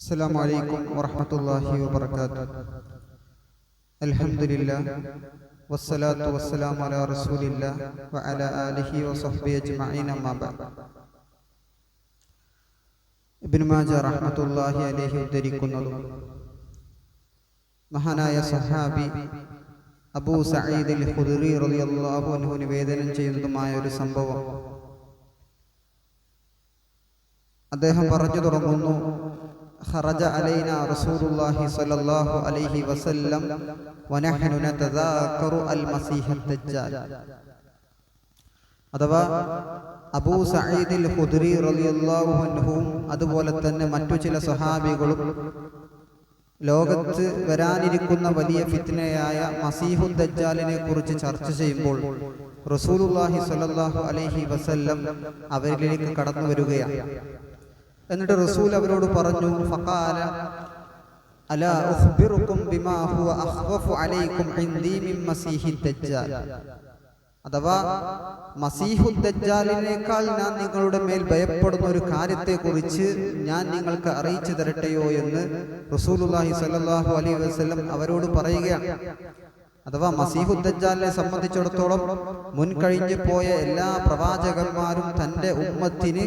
السلام عليكم ورحمة الله وبركاته الحمد لله والصلاة والسلام على رسول الله وعلى آله وصحبه أجمعين أما بعد ഇബ്നു മാജ റഹ്മത്തുള്ളാഹി അലൈഹി ഉദ്ധരിക്കുന്നതും മഹാനായ സഹാബി അബൂ സഈദ് അൽ ഖുദറി റളിയല്ലാഹു അൻഹു നിവേദനം ചെയ്യുന്നതുമായ ഒരു സംഭവം അദ്ദേഹം പറഞ്ഞു തുടങ്ങുന്നു خرج علينا رسول الله صلى الله عليه وسلم ونحن نتذاكر المسيح الدجال അഥവാ അബൂ സഈദിൽ ഖുദ്രി റളിയല്ലാഹു അൻഹുവും അതുപോലെ തന്നെ മറ്റു ചില സ്വഹാബികളും ലോകത്ത് വരാനിരിക്കുന്ന വലിയ ഫിത്നയായ മസീഹു ദജ്ജാലിനെ കുറിച്ച് ചർച്ച ചെയ്യുമ്പോൾ റസൂലുള്ളാഹി സ്വല്ലല്ലാഹു അലൈഹി വസല്ലം അവരിലേക്ക് കടന്നു വരികയാണ് എന്നിട്ട് റസൂൽ അവരോട് പറഞ്ഞു ഫഖാല അല ബിമാ ഹുവ അലൈക്കും ഞാൻ നിങ്ങളുടെ മേൽ ഭയപ്പെടുന്ന ഒരു കാര്യത്തെ കുറിച്ച് ഞാൻ നിങ്ങൾക്ക് അറിയിച്ചു തരട്ടെയോ? എന്ന് റസൂലുള്ളാഹി സ്വല്ലല്ലാഹു അലൈഹി വസല്ലം അവരോട് പറയുകയാണ്. അഥവാ മസീഹുദ്ദാലിനെ സംബന്ധിച്ചിടത്തോളം മുൻകഴിഞ്ഞു പോയ എല്ലാ പ്രവാചകന്മാരും തന്റെ ഉമ്മത്തിന്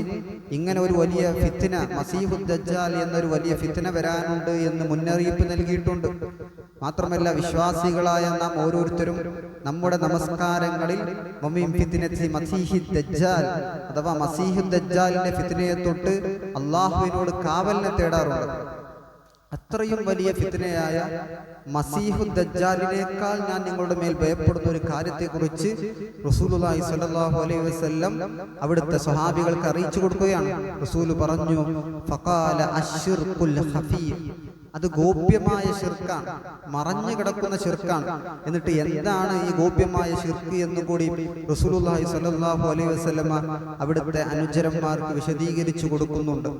ഇങ്ങനെ ഒരു വലിയ ഫിത്തിന മസീഹുദ്ദാൽ എന്നൊരു വലിയ ഫിത്തിന വരാനുണ്ട് എന്ന് മുന്നറിയിപ്പ് നൽകിയിട്ടുണ്ട്. മാത്രമല്ല വിശ്വാസികളായ നാം ഓരോരുത്തരും നമ്മുടെ നമസ്കാരങ്ങളിൽ മസീഹി അഥവാ മസീഹുദ്ദാലിന്റെ ഫിത്തിനയെ തൊട്ട് അള്ളാഹുവിനോട് കാവലിനെ തേടാറുണ്ട്. അത്രയും വലിയ ഫിത്തിനയായ മസീഹു ദജ്ജാലിനേക്കാൾ ഞാൻ നിങ്ങളുടെ മേൽ ഭയപ്പെടുന്ന ഒരു കാര്യത്തെക്കുറിച്ച് റസൂലുള്ളാഹി സ്വല്ലല്ലാഹു അലൈഹി വസല്ലം അവിടുത്തെ സ്വഹാബികൾക്ക് അറിയിച്ചു കൊടുക്കുകയാണ്. റസൂൽ പറഞ്ഞു ഫഖാല അശ്ശിർഖുൽ അത് ഗോപ്യമായ ശിർക്കാണ്. മറഞ്ഞു കിടക്കുന്ന ശിർക്കാണ്. എന്നിട്ട് എന്താണ് ഈ ഗോപ്യമായ ശിർക്ക് എന്ന് കൂടി റസൂലുള്ളാഹി സ്വല്ലല്ലാഹു അലൈഹി വസല്ലമ അവിടുത്തെ അനുചരന്മാർക്ക് വിശദീകരിച്ചു കൊടുക്കുന്നുണ്ട്.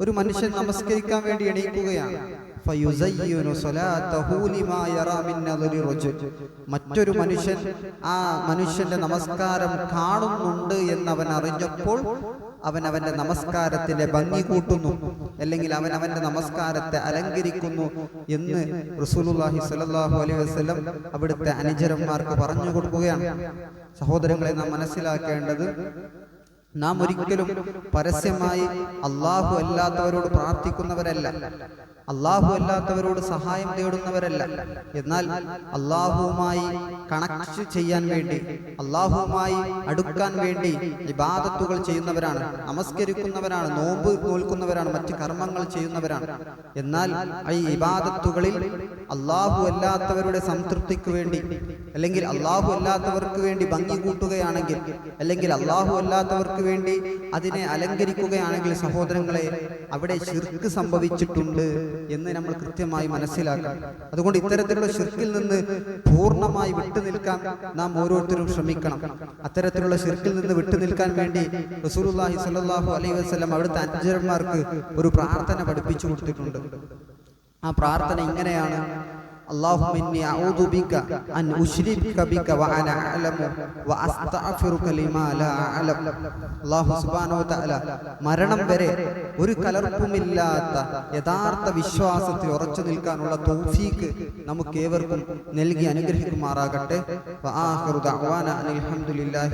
ഒരു മനുഷ്യൻ നമസ്കരിക്കാൻ വേണ്ടി എണീക്കുകയാണ്. മറ്റൊരു മനുഷ്യൻ ആ മനുഷ്യന്റെ നമസ്കാരം കാണുന്നുണ്ട് എന്ന് അവൻ അറിഞ്ഞപ്പോൾ അവൻ അവന്റെ നമസ്കാരത്തിന്റെ ഭംഗി കൂട്ടുന്നു. അല്ലെങ്കിൽ അവൻ അവന്റെ നമസ്കാരത്തെ അലങ്കരിക്കുന്നു എന്ന് റസൂലുള്ളാഹി സ്വല്ലല്ലാഹു അലൈഹി വസല്ലം അവിടുത്തെ അനുചരന്മാർക്ക് പറഞ്ഞു കൊടുക്കുകയാണ്. സഹോദരങ്ങളെ നാം മനസ്സിലാക്കേണ്ടത് നാം ഒരിക്കലും പരസ്യമായി അള്ളാഹു അല്ലാത്തവരോട് പ്രാർത്ഥിക്കുന്നവരല്ല. അള്ളാഹു അല്ലാത്തവരോട് സഹായം തേടുന്നവരല്ല. എന്നാൽ അള്ളാഹുവുമായി കണക്ട് ചെയ്യാൻ വേണ്ടി അള്ളാഹുവുമായി അടുക്കാൻ വേണ്ടി വിവാദത്തുകൾ ചെയ്യുന്നവരാണ് നമസ്കരിക്കുന്നവരാണ് നോമ്പ് നോൽക്കുന്നവരാണ് മറ്റ് കർമ്മങ്ങൾ ചെയ്യുന്നവരാണ്. എന്നാൽ ഈ ഇബാദത്തുകളിൽ അള്ളാഹു അല്ലാത്തവരുടെ സംതൃപ്തിക്ക് വേണ്ടി അല്ലെങ്കിൽ അള്ളാഹു അല്ലാത്തവർക്ക് വേണ്ടി ഭംഗി കൂട്ടുകയാണെങ്കിൽ അല്ലെങ്കിൽ അള്ളാഹു അല്ലാത്തവർക്ക് വേണ്ടി അതിനെ അലങ്കരിക്കുകയാണെങ്കിൽ സഹോദരങ്ങളെ അവിടെ ശിർക്ക് സംഭവിച്ചിട്ടുണ്ട് എന്ന് നമ്മൾ കൃത്യമായി മനസ്സിലാക്കണം അതുകൊണ്ട് ഇത്തരത്തിലുള്ള ശിർക്കിൽ നിന്ന് പൂർണമായി വിട്ടു നിൽക്കാൻ നാം ഓരോരുത്തരും ശ്രമിക്കണം. അത്തരത്തിലുള്ള ശിർക്കിൽ നിന്ന് വിട്ടു നിൽക്കാൻ വേണ്ടി റസൂലുള്ളാഹി സ്വല്ലല്ലാഹു അലൈഹി വസല്ലം അവിടുത്തെ അനുചരന്മാർക്ക് ഒരു പ്രാർത്ഥന പഠിപ്പിച്ചു കൊടുത്തിട്ടുണ്ട്. ആ പ്രാർത്ഥന ഇങ്ങനെയാണ്. اللهم إني أعوذ بك أن أشرك بك وأنا أعلم وأستغفرك لما لا أعلم അള്ളാഹു സുബ്ഹാനഹു വതആല മരണം വരെ ഒരു കലർപ്പുമില്ലാത്ത യഥാർത്ഥ വിശ്വാസത്തിൽ ഉറച്ചു നിൽക്കാനുള്ള തൗഫീക്ക് നമുക്ക് ഏവർക്കും നൽകി അനുഗ്രഹിക്കുമാറാകട്ടെ വആഖിറു ദഅവാന അനിൽ ഹംദുലില്ലാഹി